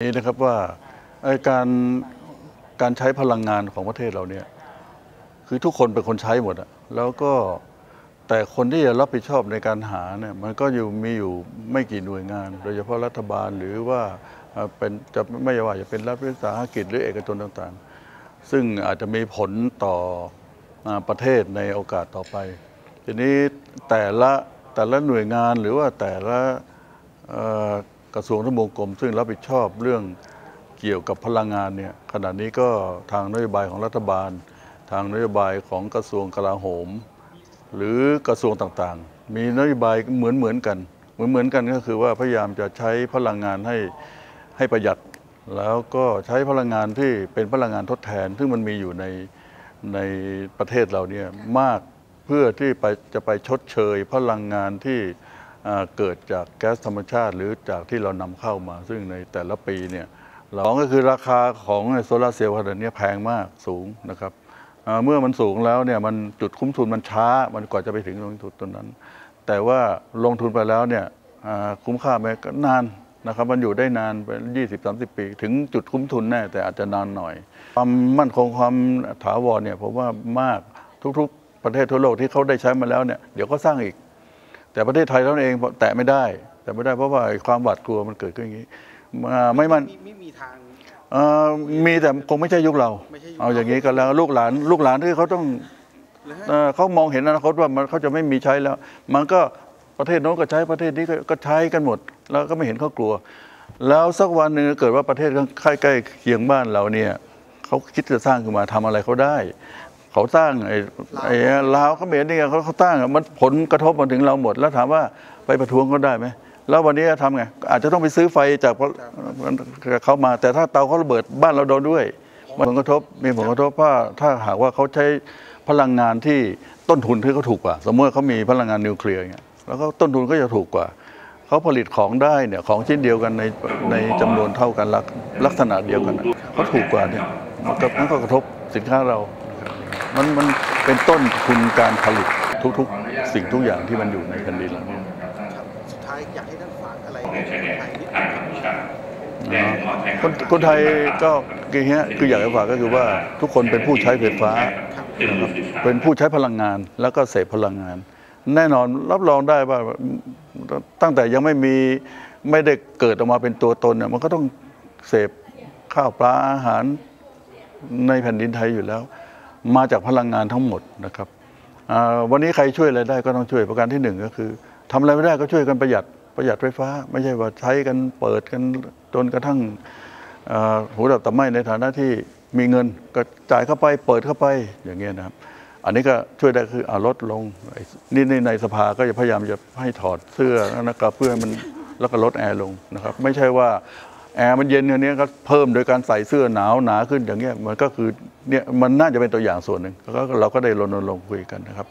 นี้นะครับว่าการการใช้พลังงานของประเทศเราเนี่ยคือทุกคนเป็นคนใช้หมดอะแล้วก็แต่คนที่จะรับผิดชอบในการหาเนี่ยมันก็อยู่มีอยู่ไม่กี่หน่วยงาน โดยเฉพาะรัฐบาลหรือว่าเป็นจะไม่ว่าจะเป็นรัฐวิสาหกิจหรือเอกชนต่างๆ ซึ่งอาจจะมีผลต่อประเทศในโอกาสต่อไป ทีนี้แต่ละแต่ละหน่วยงานหรือว่าแต่ละ กระทรวงทบวงกรม ซึ่งรับผิดชอบเรื่องเกี่ยวกับพลังงานเนี่ยขณะนี้ก็ทางนโยบายของรัฐบาล ทางนโยบายของกระทรวงกลาโหม หรือกระทรวงต่างๆ มีนโยบายเหมือนเหมือนๆกัน เหมือนเหมือนๆกันก็คือว่าพยายามจะใช้พลังงานให้ให้ประหยัด แล้วก็ใช้พลังงานที่เป็นพลังงานทดแทน ซึ่งมันมีอยู่ในในประเทศเราเนี่ยมากเพื่อที่ไปจะไปชดเชยพลังงานที่ เกิดจากแก๊สธรรมชาติ หรือจากที่เรานำเข้ามา ซึ่งในแต่ละปีเนี่ยสองก็คือราคาของโซลาร์เซลล์ขนาดนี้แพงมากสูงนะครับเมื่อมันสูงแล้วเนี่ยมันจุดคุ้มทุนมันช้า มันกว่าจะไปถึงตรงจุดตรงนั้น แต่ว่าลงทุนไปแล้วเนี่ยคุ้มค่าไหมก็นานนะครับมันอยู่ได้นานไปยี่สิบสามสิบปี ถึงจุดคุ้มทุนแน่แต่อาจจะนานหน่อย ความมั่นคงความถาวรเนี่ยผมว่ามากทุกๆ ประเทศทั่วโลกที่เขาได้ใช้มาแล้วเนี่ยเดี๋ยวก็สร้างอีก แต่ประเทศไทยเราเองแตะไม่ได้ แต่ไม่ได้เพราะว่าไอ้ความหวาดกลัวมันเกิดขึ้นอย่างนี้อ่าไม่มันไม่มีทางเอ่อมีแต่คงไม่ใช่ยุคเราไม่ใช่ยุคเอาอย่างนี้ก็แล้วลูกหลาน ลูกหลานที่เขาต้องหรือฮะเอ่อเขามองเห็นอนาคตว่ามันเขาจะไม่มีใช้แล้ว มันก็ประเทศโน้นก็ใช้ประเทศนี้ก็ก็ใช้กันหมด แล้วก็ไม่เห็นเขากลัว แล้วสักวันหนึ่งเกิดว่าประเทศใกล้ๆเคียงบ้านเราเนี่ยเขาคิดจะสร้างขึ้นมาทำอะไรเขาได้ เขาสร้างไอ้ไอ้ลาวเขมรนี่ไงเขาเขาตั้งมันผลกระทบมาถึงเราหมด แล้วถามว่าไปประท้วงเขาได้ไหมแล้ววันนี้จะทำไงอาจจะต้องไปซื้อไฟจากเขามา แต่ถ้าเตาเขาระเบิดบ้านเราโดนด้วยมันผลกระทบมีผลกระทบเพราถ้าหากว่าเขาใช้พลังงานที่ต้นทุนที่เขาถูกกว่า สมมติเขามีพลังงานนิวเคลียร์เงี้ยแล้วก็ต้นทุนก็จะถูกกว่าเขาผลิตของได้เนี่ยของชิ้นเดียวกันในในจำนวนเท่ากันลักลักษณะเดียวกันเขาถูกกว่าเนี่ยมันก็กระทบสินค้าเรา มันมันเป็นต้นทุนการผลิตทุกๆ สิ่งทุกอย่างที่มันอยู่ในแผ่นดินเราเนี่ยครับสุดท้ายอยากให้ท่านฝากอะไรให้คนไทยนิดนึงครับคนคนไทยก็คือเงี้ยคืออยากจะฝากก็คือว่าทุกคนเป็นผู้ใช้ไฟฟ้านะครับเป็นผู้ใช้พลังงานแล้วก็เสพพลังงาน แน่นอนรับรองได้ว่าตั้งแต่ยังไม่มีไม่ได้เกิดออกมาเป็นตัวตนเนี่ยมันก็ต้องเสพข้าวปลาอาหารในแผ่นดินไทยอยู่แล้ว มาจากพลังงานทั้งหมดนะครับวันนี้ใครช่วยอะไรได้ก็ต้องช่วยประการที่หนึ่งก็คือทำอะไรไม่ได้ก็ช่วยกันประหยัดประหยัดไฟฟ้า ไม่ใช่ว่าใช้กันเปิดกันจนกระทั่งหูดับตับไหมในฐานะที่มีเงินก็จ่ายเข้าไปเปิดเข้าไปอย่างเงี้ยนะครับ อันนี้ก็ช่วยได้คืออลดลงนี่นี่ในสภาก็จะพยายามจะให้ถอดเสื้อนะครับเพื่อให้มันแล้วก็ลดแอร์ลงนะครับ ไม่ใช่ว่าแอร์มันเย็นอย่างนี้ก็เพิ่มโดยการใส่เสื้อหนาวหนาขึ้นอย่างเงี้ยมันก็คือ เนี่ยมันน่าจะเป็นตัวอย่างส่วนหนึ่งแล้วก็เราก็ได้รณรงค์คุยกันนะครับ